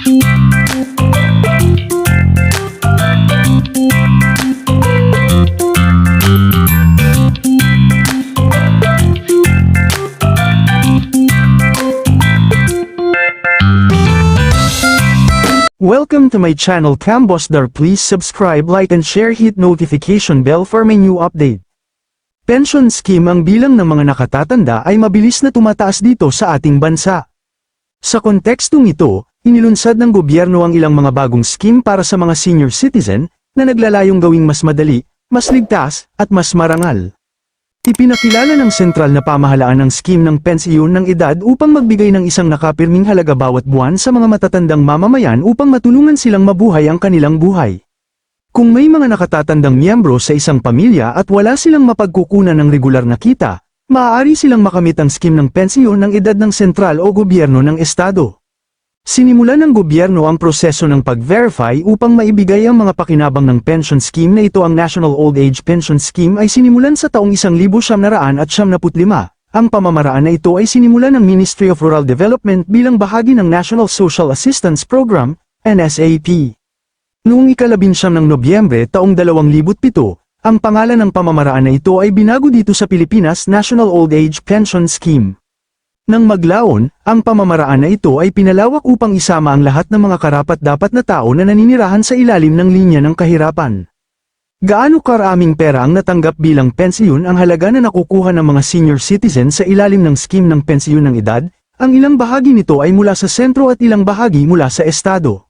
Welcome to my channel Cambosdar please subscribe like and share hit notification bell for my new update. Pension scheme ang bilang ng mga nakatatanda ay mabilis na tumataas dito sa ating bansa. Sa kontekstong ito, inilunsad ng gobyerno ang ilang mga bagong scheme para sa mga senior citizen na naglalayong gawing mas madali, mas ligtas, at mas marangal. Ipinakilala ng sentral na pamahalaan ng scheme ng pensiyon ng edad upang magbigay ng isang nakapirming halaga bawat buwan sa mga matatandang mamamayan upang matulungan silang mabuhay ang kanilang buhay. Kung may mga nakatatandang miyembro sa isang pamilya at wala silang mapagkukunan ng regular na kita, maaari silang makamit ang scheme ng pensiyon ng edad ng sentral o gobyerno ng estado. Sinimulan ng gobyerno ang proseso ng pag-verify upang maibigay ang mga pakinabang ng pension scheme na ito ang National Old Age Pension Scheme ay sinimulan sa taong 1975. Ang pamamaraan na ito ay sinimulan ng Ministry of Rural Development bilang bahagi ng National Social Assistance Program, NSAP. Noong ikalabinsyam ng Nobyembre taong 2007, ang pangalan ng pamamaraan na ito ay binago dito sa Pilipinas National Old Age Pension Scheme. Nang maglaon, ang pamamaraan na ito ay pinalawak upang isama ang lahat ng mga karapat-dapat na tao na naninirahan sa ilalim ng linya ng kahirapan. Gaano karaming pera ang natanggap bilang pensiyon ang halaga na nakukuha ng mga senior citizen sa ilalim ng scheme ng pensiyon ng edad? Ang ilang bahagi nito ay mula sa sentro at ilang bahagi mula sa estado.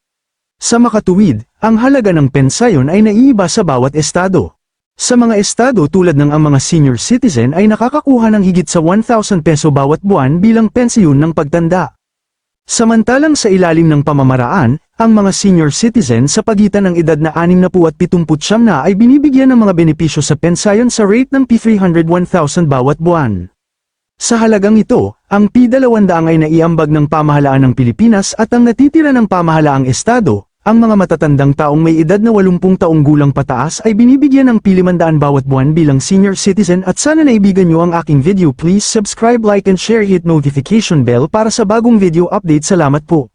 Sa makatuwid, ang halaga ng pensayon ay naiiba sa bawat estado. Sa mga estado tulad ng ang mga senior citizen ay nakakakuha ng higit sa 1,000 peso bawat buwan bilang pensiyon ng pagtanda. Samantalang sa ilalim ng pamamaraan, ang mga senior citizen sa pagitan ng edad na 60 at 79 na ay binibigyan ng mga benepisyo sa pensayon sa rate ng P301,000 bawat buwan. Sa halagang ito, ang P200 ay naiambag ng pamahalaan ng Pilipinas at ang natitira ng pamahalaang estado, ang mga matatandang taong may edad na 80 taong gulang pataas ay binibigyan ng P500 bawat buwan bilang senior citizen at sana naibigan nyo ang aking video. Please subscribe like and share. Hit notification bell para sa bagong video update. Salamat po.